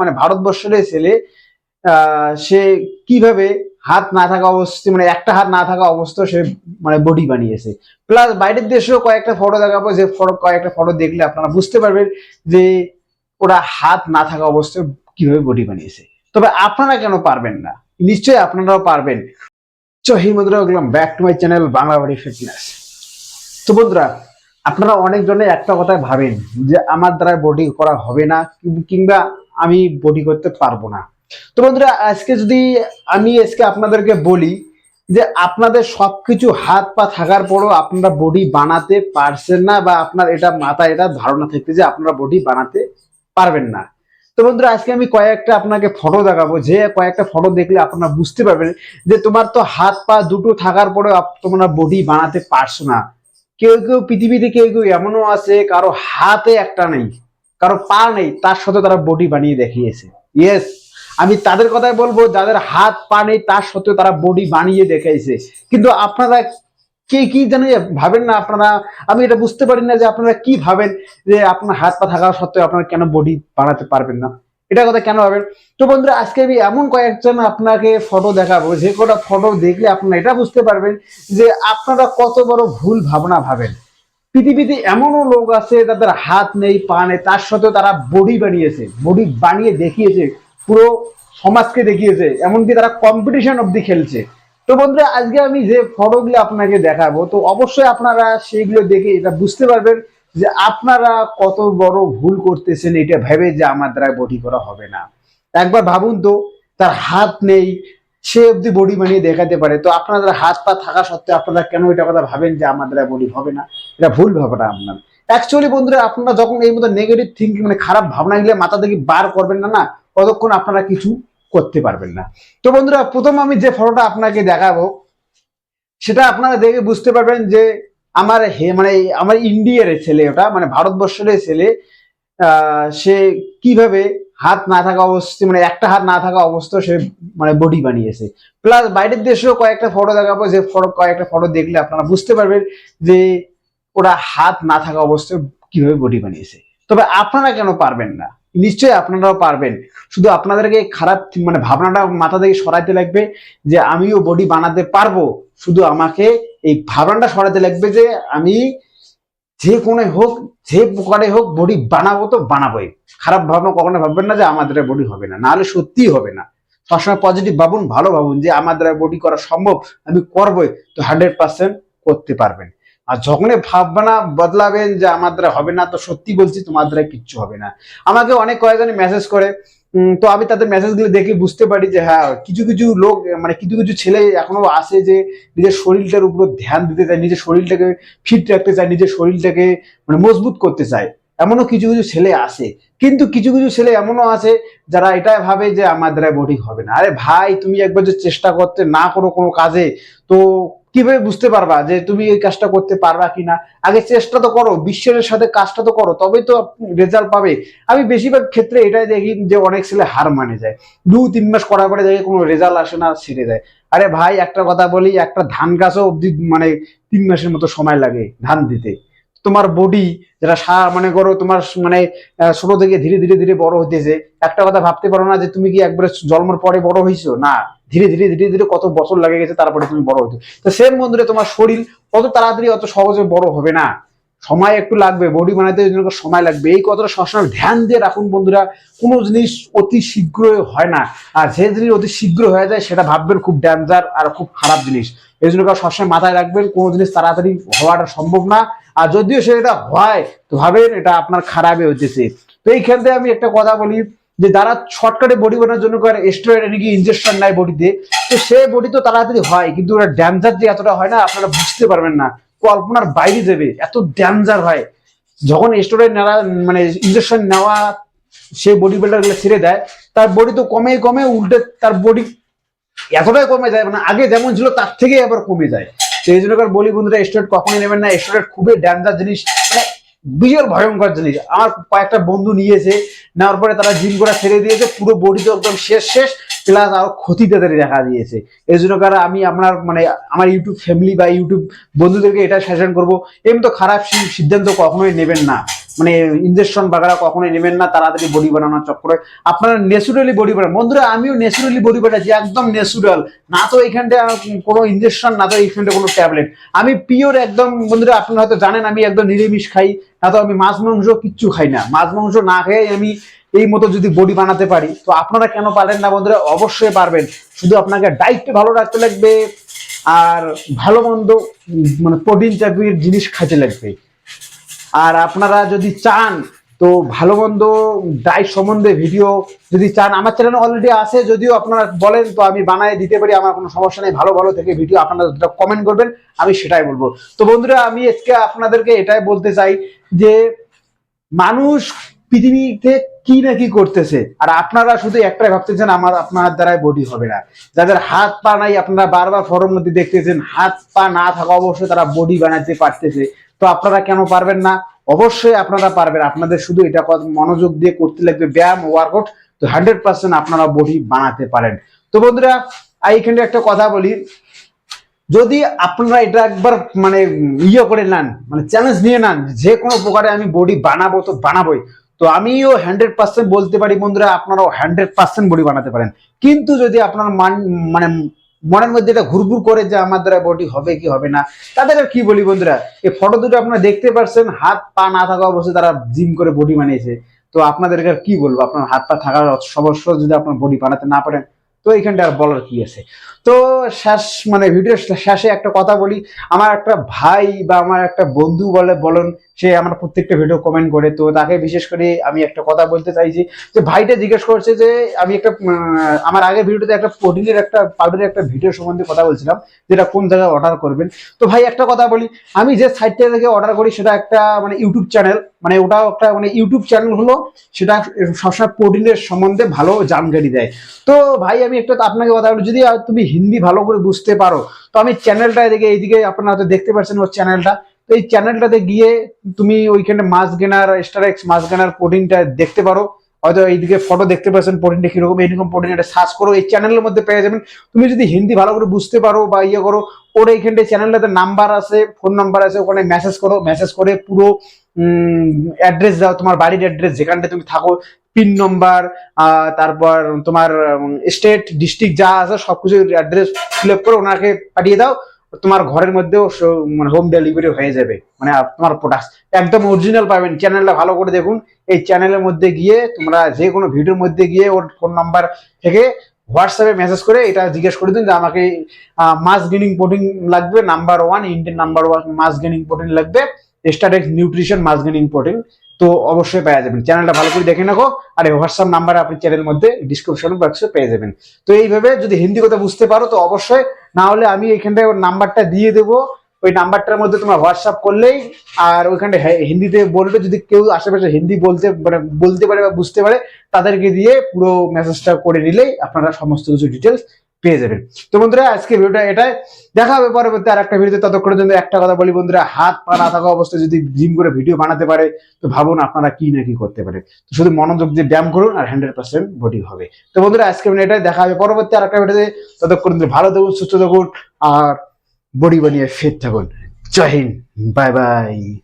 মানে ভারতবর্ষের ছেলে সে কীভাবে হাত না থাকা অবস্থায় মানে একটা হাত না থাকা অবস্থায় সে মানে বডি বানিয়েছে। প্লাস বাইরের দেশেও কয়েকটা ফটো দেখাবো, যে ফটো কয়েকটা ফটো দেখলে আপনারা বুঝতে পারবেন যে ওরা হাত না থাকা অবস্থায় কীভাবে বডি বানিয়েছে। তবে আপনারা কেন পারবেন না? নিশ্চয়ই আপনারাও পারবেন। তো হি বন্ধুরা back to my channel Bangla বাড়ি ফিটনেস তো বন্ধুরা, আপনারা অনেকজনে একটা কথাই ভাবেন যে আমার দ্বারা বডি করা হবে না, কিংবা আমি বডি করতে পারব না। তো বন্ধুরা, আজকে যদি আমি আজকে আপনাদেরকে বলি যে আপনাদের সবকিছু হাত পা থাকার পরও আপনারা বডি বানাতে পারছেন না বা আপনার এটা মাথায় এটা ধারণা থাকতে যে আপনারা বডি বানাতে পারবেন না। তো বন্ধুরা, আজকে আমি কয়েকটা আপনাকে ফটো দেখাবো। যে কয়েকটা ফটো দেখলে আপনারা বুঝতে পারবেন যে তোমার তো হাত পা দুটো থাকার আপ- তোমরা বডি বানাতে পারছ না। কেউ কেউ পৃথিবীতে কেউ কেউ এমনও আছে, কারও হাতে একটা নেই। কারও পা নেই, তার সাথে তারা বডি বানিয়ে দেখিয়েছে। ইয়েস আমি তাদের কথাই বলব, যাদের হাত, পা নেই, তার সত্ত্বেও তারা বডি বানিয়ে দেখাইছে। কিন্তু আপনারা কে কি জানি ভাবেন না, আপনারা, আমি এটা বুঝতে পারি না যে আপনারা কি ভাবেন যে আপনার হাত, পা থাকা সত্ত্বেও আপনারা কেন বডি বানাতে পারবেন না। এটা কথা কেন ভাবেন? তো বন্ধুরা, আজকে আমি এমন কয়েকজন আপনাকে ফটো দেখাবো, যে কটা ফটো দেখলে আপনারা এটা বুঝতে পারবেন যে আপনারা কত বড় ভুল ভাবনা ভাবেন। পৃথিবীতে এমনও লোক আছে, তাদের হাত নেই, পা নেই, তার সত্ত্বেও তারা বডি বানিয়েছে বডি বানিয়ে দেখিয়েছে, পুরো সমাজকে দেখিয়েছে, এমনকি তারা কম্পিটিশন অব্দি খেলছে। তো বন্ধুরা, আজকে আমি যে ফটোগুলো আপনাকে দেখাবো, তো অবশ্যই আপনারা সেইগুলো দেখে এটা বুঝতে পারবেন যে আপনারা কত বড় ভুল করতেছেন, এটা ভেবে যে আমার দ্বারা বডি করা হবে না। একবার ভাবুন তো, তার হাত নেই, সে অব্দি বডি বানিয়ে দেখাতে পারে। তো আপনাদের হাত পা থাকা সত্ত্বেও আপনারা কেন এটা কথা ভাবেন যে আমার দ্বারা বডি হবে না? এটা ভুল ভাবনা আপনার। অ্যাকচুয়ালি বন্ধুরা, আপনারা যখন এই মতো নেগেটিভ থিঙ্কিং মানে খারাপ ভাবনা গেলে মাথা থেকে বার করবেন না না, ততক্ষণ আপনারা কিছু করতে পারবেন না। তো বন্ধুরা, প্রথম আমি যে ফটোটা আপনাকে দেখাবো, সেটা আপনারা দেখে বুঝতে পারবেন যে আমার হে মানে আমার ইন্ডিয়ার ছেলে ওটা মানে ভারতবর্ষের ছেলে সে কীভাবে হাত না থাকা অবস্থায় মানে একটা হাত না থাকা অবস্থায় সে মানে বডি বানিয়েছে। প্লাস বাইরের দেশেও কয়েকটা ফটো দেখাবো, যে ফটো কয়েকটা ফটো দেখলে আপনারা বুঝতে পারবেন যে ওরা হাত না থাকা অবস্থায় কীভাবে বডি বানিয়েছে? তবে আপনারা কেন পারবেন না? নিশ্চয়ই আপনারাও পারবেন। শুধু আপনাদেরকে খারাপ মানে ভাবনাটা মাথা থেকে সরাইতে লাগবে যে আমিও বডি বানাতে পারব। শুধু আমাকে এই ভাবনাটা সরাতে লাগবে যে আমি যে কোনো হোক, যে প্রকারে হোক বডি বানাবো তো বানাবোই। খারাপ ভাবনা কখনো ভাববেন না যে আমার দ্বারা বডি হবে না। নাহলে সত্যিই হবে না। সবসময় পজিটিভ ভাবুন, ভালো ভাবুন যে আমার দ্বারা বডি করা সম্ভব, আমি করবোই। তো হান্ড্রেড পার্সেন্ট করতে পারবেন। আর যখনই ভাবনা বদলাবেন যে আমার দ্বারা হবে না, তো সত্যি বলছি তোমার দ্বারা কিচ্ছু হবে না। আমাকে অনেক কয়েকজন মেসেজ করে। তো আমি তাদের মেসেজগুলো দেখে বুঝতে পারি যে হ্যাঁ কিছু কিছু লোক মানে কিছু কিছু ছেলে এখনও আসে যে নিজের শরীরটার উপর ধ্যান দিতে চায়, নিজের শরীরটাকে ফিট রাখতে চায়, নিজের শরীরটাকে মানে মজবুত করতে চায়। এমনও কিছু কিছু ছেলে আসে। কিন্তু কিছু কিছু ছেলে এমনও আছে যারা এটা ভাবে যে আমার দ্বারা বডি হবে না। আরে ভাই, তুমি একবার যে চেষ্টা করতে না করো কোনো কাজে, তো কীভাবে বুঝতে পারবা যে তুমি এই কাজটা করতে পারবা কিনা? আগে চেষ্টা তো করো বিশ্বের সাথে কাজটা তো করো, তবেই তো রেজাল্ট পাবে। আমি বেশিরভাগ ক্ষেত্রে এটাই দেখি যে অনেক ছেলে হার মানে যায়। দু, তিন মাস করার পরে দেখে কোনো রেজাল্ট আসে না, ছেড়ে যায় আরে ভাই, একটা কথা বলি, একটা ধান গাছও অব্দি মানে তিন মাসের মতো সময় লাগে ধান দিতে। তোমার বডি যেটা সার মানে করো, তোমার মানে ছোট থেকে ধীরে ধীরে ধীরে বড় হতেছে একটা কথা ভাবতে পারো না যে তুমি কি একবারে জন্মের পরে বড় হয়েছো না, ধীরে ধীরে ধীরে ধীরে কত বছর লাগে গেছে তারপরে তুমি বড় হতো তো সেম বন্ধুরে তোমার শরীর অত তাড়াতাড়ি অত সহজে বড় হবে না। সময় একটু লাগবে বডি বানাতে সময় লাগবে। এই কথাটা সবসময় ধ্যান দিয়ে রাখুন বন্ধুরা, কোনো জিনিস অতি শীঘ্রই হয় না। আর যে জিনিস অতি শীঘ্র হয়ে যায়, সেটা ভাববেন খুব ডেঞ্জার আর খুব খারাপ জিনিস। এই জন্য সবসময় মাথায় রাখবেন, কোনো জিনিস তাড়াতাড়ি হওয়াটা সম্ভব না। আর যদিও সেটা হয়, তো ভাবেন এটা আপনার খারাপই হইতেছে। তো এই ক্ষেত্রে আমি একটা কথা বলি, যে যারা শর্টকাটে বডি বানানোর জন্য করে স্টেরয়েড নাকি ইনজেকশন নেয় বডিতে তো সে বডি তো তাড়াতাড়ি হয়, কিন্তু ওরা ড্যাঞ্জার যে এতটা হয় না, আপনারা বুঝতে পারবেন না। কল্পনার বাইরে যাবে, এত ড্যাঞ্জার হয়। যখন স্টোরে নেওয়া মানে ইঞ্জেকশন নেওয়া, সে বডি বিল্ডারগুলো ছেড়ে দেয়, তার বডি তো কমে কমে উল্টে তার বডি এতটাই কমে যায় মানে আগে যেমন ছিল তার থেকে আবার কমে যায়। এই জন্য বলি বন্ধুরা স্টোরেট কখনই নেবেন না স্টোরেট খুবই ড্যাঞ্জার জিনিস। বিশাল ভয়ঙ্কর জিনিস। আমার কয়েকটা বন্ধু নিয়েছে, নেওয়ার পরে তারা জিম করা ছেড়ে দিয়েছে, পুরো বডি তো একদম শেষ শেষ প্লাস আরও ক্ষতি তাদের দেখা দিয়েছে। এই জন্য কারণ আমি আপনার মানে আমার ইউটিউব ফ্যামিলি বা ইউটিউব বন্ধুদেরকে এটা সাজেশন করব, এমনি তো খারাপ সিদ্ধান্ত কখনোই নেবেন না। মানে ইঞ্জেকশন বাগারা কখনোই নেবেন না, তাড়াতাড়ি বডি বানানোর চক্করে। আপনারা ন্যাচুরালি বডি বানান। বন্ধুরা, আমিও ন্যাচুরালি বডি বানাচ্ছি, একদম ন্যাচুরাল না তো এইখানটা কোনো ইঞ্জেকশন না তো এইখানটা কোনো ট্যাবলেট আমি পিওর একদম, বন্ধুরা, আপনারা হয়তো জানেন, আমি একদম নিরামিষ খাই, না তো আমি মাছ মাংস কিচ্ছু খাই না। মাছ মাংস না খেয়ে আমি এই মতো যদি বডি বানাতে পারি, তো আপনারা কেন পারেন না বন্ধুরা? অবশ্যই পারবেন। শুধু আপনাকে ডাইটটা ভালো রাখতে লাগবে, আর ভালো মন্দ মানে প্রোটিন চাপির জিনিস খাইতে লাগবে। আর আপনারা যদি চান, তো ভালো মন্দ ডাইট সম্বন্ধে ভিডিও যদি চান, আমার চ্যানেল অলরেডি আছে, যদিও আপনারা বলেন, তো আমি বানায় দিতে পারি, আমার কোনো সমস্যা নেই, ভালো ভালো থেকে ভিডিও আপনারা যেটা কমেন্ট করবেন, আমি সেটাই বলব। তো বন্ধুরা, আমি আজকে আপনাদেরকে এটাই বলতে চাই যে, মানুষ পৃথিবীতে কি না কি করতেছে, আর আপনারা শুধু একটাই ভাবতেছেন, আমার, আপনার দ্বারাই বডি হবে না। যাদের হাত পা নাই, আপনারা বারবার ফরম মধ্যে দেখতেছেন, হাত পা না থাকা অবশ্যই তারা বডি বানাতে পারতেছে। তো আপনারা কেন পারবেন না? অবশ্যই আপনারা পারবেন। আপনাদের শুধু এটা মনোযোগ দিয়ে করতে লাগবে ব্যায়াম ওয়ার্কআউট তো হান্ড্রেড পার্সেন্ট আপনারা বডি বানাতে পারেন। তো বন্ধুরা, এইখানে একটা কথা বলি। যদি আপনারা এটা একবার মানে ইয়ে করে নেন মানে চ্যালেঞ্জ নিয়ে নেন, যে কোনো প্রকারে আমি বডি বানাবো তো বানাবোই। তো আমিও হান্ড্রেড পার্সেন্ট বলতে পারি বন্ধুরা, আপনারাও হান্ড্রেড পার্সেন্ট বডি বানাতে পারেন। কিন্তু যদি আপনার মান মানে মনের মধ্যে এটা ঘুরঘুর করে যে আমার দ্বারা বডি হবে কি হবে না, তাদের কি বলি বন্ধুরা? এই ফটো দুটো আপনারা দেখতে পারছেন, হাত পা না থাকা অবস্থায় তারা জিম করে বডি বানিয়েছে। তো আপনাদেরকে আর কি বলব? আপনার হাত পা থাকার অবশ্য যদি আপনার বডি বানাতে না পারেন তো এইখানটা আর বলার কি আছে? তো শেষ মানে ভিডিও শেষে একটা কথা বলি। আমার একটা ভাই বা আমার একটা বন্ধু বলে, বলুন, সে আমার প্রত্যেকটা ভিডিও কমেন্ট করে। তো তাকে বিশেষ করে আমি একটা কথা বলতে চাইছি যে, ভাইটা জিজ্ঞেস করছে যে, আমি একটা আমার আগের ভিডিওতে একটা প্রোটিনের একটা পাউডারের একটা ভিডিও সম্বন্ধে কথা বলছিলাম, যেটা কোন জায়গায় অর্ডার করবেন। তো ভাই একটা কথা বলি, আমি যে সাইটটা থেকে অর্ডার করি, সেটা একটা মানে ইউটিউব চ্যানেল মানে ওটাও একটা মানে ইউটিউব চ্যানেল হলো, সেটা সবসময় প্রোটিনের সম্বন্ধে ভালো জানকারি দেয়। তো ভাই আমি একটা আপনাকে কথা বলি, যদি তুমি হিন্দি ভালো করে বুঝতে পারো, তো আমি চ্যানেলটা এদিকে এইদিকে আপনারা হয়তো দেখতে পাচ্ছেন ওর চ্যানেলটা তো এই চ্যানেলটাতে গিয়ে তুমি ওইখানে মাছ গেনার স্টারেক্স মাছ গেনার প্রোটিনটা দেখতে পারো। হয়তো এইদিকে ফটো দেখতে পাচ্ছেন প্রোটিনটা কীরকম, এইরকম প্রোটিন এটা সার্চ করো, এই চ্যানেলের মধ্যে পেয়ে যাবেন। তুমি যদি হিন্দি ভালো করে বুঝতে পারো বা ইয়ে করো, ওর এইখানটায় চ্যানেলটাতে নাম্বার আছে ফোন নাম্বার আছে, ওখানে মেসেজ করো মেসেজ করে পুরো অ্যাড্রেস দাও, তোমার বাড়ির অ্যাড্রেস যেখানটা তুমি থাকো পিন নম্বর তারপর তোমার স্টেট ডিস্ট্রিক্ট যা আছে সবকিছু অ্যাড্রেস ফিল আপ করে ওনাকে পাঠিয়ে দাও। তোমার ঘরের মধ্যেও মানে হোম ডেলিভারি হয়ে যাবে। মানে তোমার প্রোডাক্ট একদম অরিজিনাল পাবেন। চ্যানেলটা ভালো করে দেখুন। এই চ্যানেলের মধ্যে গিয়ে তোমরা যে কোনো ভিডিওর মধ্যে গিয়ে ওর ফোন নাম্বার থেকে হোয়াটসঅ্যাপে মেসেজ করে এটা জিজ্ঞেস করে দিন যে আমাকে মাস গেনিং প্রোটিন লাগবে। Number one Indian number one mass gaining protein লাগবে। Starex nutrition mass gaining protein তো অবশ্যই পেয়ে যাবেন। চ্যানেলটা ভালো করে দেখে রাখো আর এই হোয়াটসঅ্যাপ নাম্বার আপনি চ্যানেলের মধ্যে ডিসক্রিপশন বক্সে পেয়ে যাবেন। তো এইভাবে যদি হিন্দি কথা বুঝতে পারো, তো অবশ্যই না হলে আমি এইখানটায় ওর নাম্বারটা দিয়ে দেবো। ওই নাম্বারটার মধ্যে তোমার হোয়াটসঅ্যাপ করলেই আর ওইখানটা হে- হিন্দিতে বলবে। যদি কেউ আশেপাশে হিন্দি বলতে মানে বলতে পারে বা বুঝতে পারে, তাদেরকে দিয়ে পুরো মেসেজটা করে নিলেই আপনারা সমস্ত কিছু ডিটেলস পেয়ে যাবেন। তো বন্ধুরা আজকে ভিডিওটা এটাই। দেখা হবে পরবর্তী আর একটা ভিডিওতে। ততক্ষণের জন্য একটা কথা বলি বন্ধুরা, হাত পা না থাকা অবস্থায় যদি জিম করে ভিডিও বানাতে পারে, তো ভাবুন আপনারা কি না কি করতে পারে। শুধু মনোযোগ দিয়ে ব্যায়াম করুন আর হান্ড্রেড পার্সেন্ট বডি হবে। তো বন্ধুরা আজকে এটাই। দেখা হবে পরবর্তী আর একটা ভিডিওতে ততক্ষণ ভালো থাকুন, সুস্থ থাকুন আর বডি বানিয়ে ফিট থাকুন। Jai Hind, bye bye.